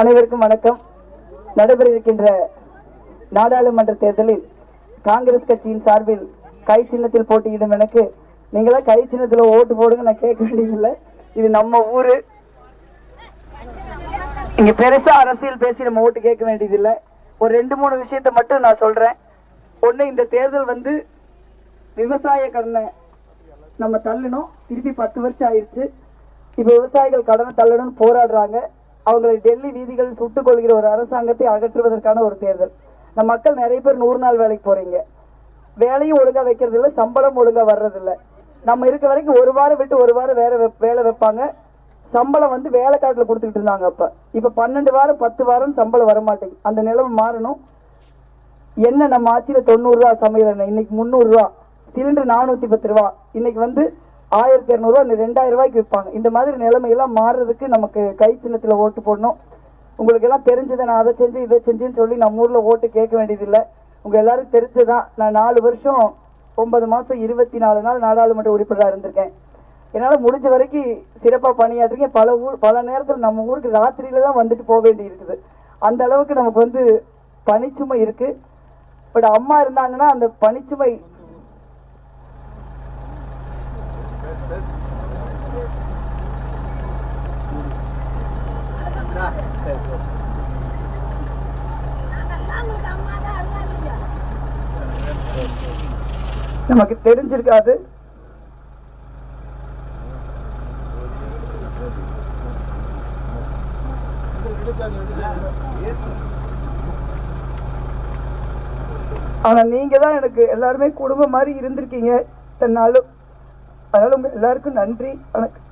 அனைவருக்கும் வணக்கம். நடைபெற இருக்கின்ற நாடாளுமன்ற தேர்தலில் காங்கிரஸ் கட்சியின் சார்பில் கை சின்னத்தில் போட்டியிடும் எனக்கு நீங்களா? கை சின்னத்தில் ஓட்டு போடுங்க நான் கேட்க வேண்டியதில்லை. இது நம்ம ஊரு. இங்க பெருசா அரசியல் பேசி நம்ம ஓட்டு கேட்க வேண்டியதில்லை. ஒரு ரெண்டு மூணு விஷயத்த மட்டும் நான் சொல்றேன். ஒண்ணு இந்த தேர்தல் வந்து விவசாய கடனை நம்ம தள்ளணும். திருப்பி பத்து வருஷம் ஆயிடுச்சு. இப்ப விவசாயிகள் கடனை தள்ளணும்னு போராடுறாங்க. அவங்களை டெல்லி வீதிகளில் சுட்டுக் கொள்கிற ஒரு அரசாங்கத்தை அகற்றுவதற்கான ஒரு தேர்தல். நம்ம மக்கள் நிறைய பேர் நூறு நாள் வேலைக்கு போறீங்க. வேலையும் ஒழுங்கா வைக்கிறது இல்லை சம்பளம் ஒழுங்கா வர்றது நம்ம இருக்க வரைக்கும் ஒரு வாரம் விட்டு ஒரு வாரம் வேற வேலை வைப்பாங்க. சம்பளம் வந்து வேலைக்காட்டில் கொடுத்துக்கிட்டு இருந்தாங்க அப்ப. இப்ப பன்னெண்டு வாரம் பத்து வாரம் சம்பளம் வர அந்த நிலைமை மாறணும். என்ன நம்ம ஆட்சியில தொண்ணூறு ரூபா சமையல் இன்னைக்கு முந்நூறு ரூபா சிலிண்டர் நானூத்தி பத்து ரூபா. இன்னைக்கு வந்து ஆயிரத்தி இரநூறுவா ரெண்டாயிரம் ரூபாய்க்கு விற்பாங்க. இந்த மாதிரி நிலைமையெல்லாம் மாறுறதுக்கு நமக்கு கை சின்னத்தில் ஓட்டு போடணும். உங்களுக்கு எல்லாம் தெரிஞ்சதை நான் அதை செஞ்சு இதை செஞ்சுன்னு சொல்லி நம்ம ஊரில் ஓட்டு கேட்க வேண்டியதில்லை. உங்க எல்லாரும் தெரிஞ்சதுதான். நான் நாலு வருஷம் ஒன்பது மாசம் இருபத்தி நாலு நாள் நாடாளுமன்ற உறுப்பினராக இருந்திருக்கேன். என்னால் முடிஞ்ச வரைக்கும் சிறப்பாக பணியாற்றிருக்கேன். பல ஊர் பல நேரத்தில் நம்ம ஊருக்கு ராத்திரியில தான் வந்துட்டு போக வேண்டி இருக்குது. அந்த அளவுக்கு நமக்கு வந்து பனிச்சுமை இருக்கு. பட் அம்மா இருந்தாங்கன்னா அந்த பனிச்சுமை நமக்கு தெரிஞ்சிருக்காது. ஆனா நீங்க தான் எனக்கு எல்லாருமே குடும்பம் மாதிரி இருந்திருக்கீங்க. இத்தனை நாளும். அதனால உங்க எல்லாருக்கும் நன்றி வணக்கம்.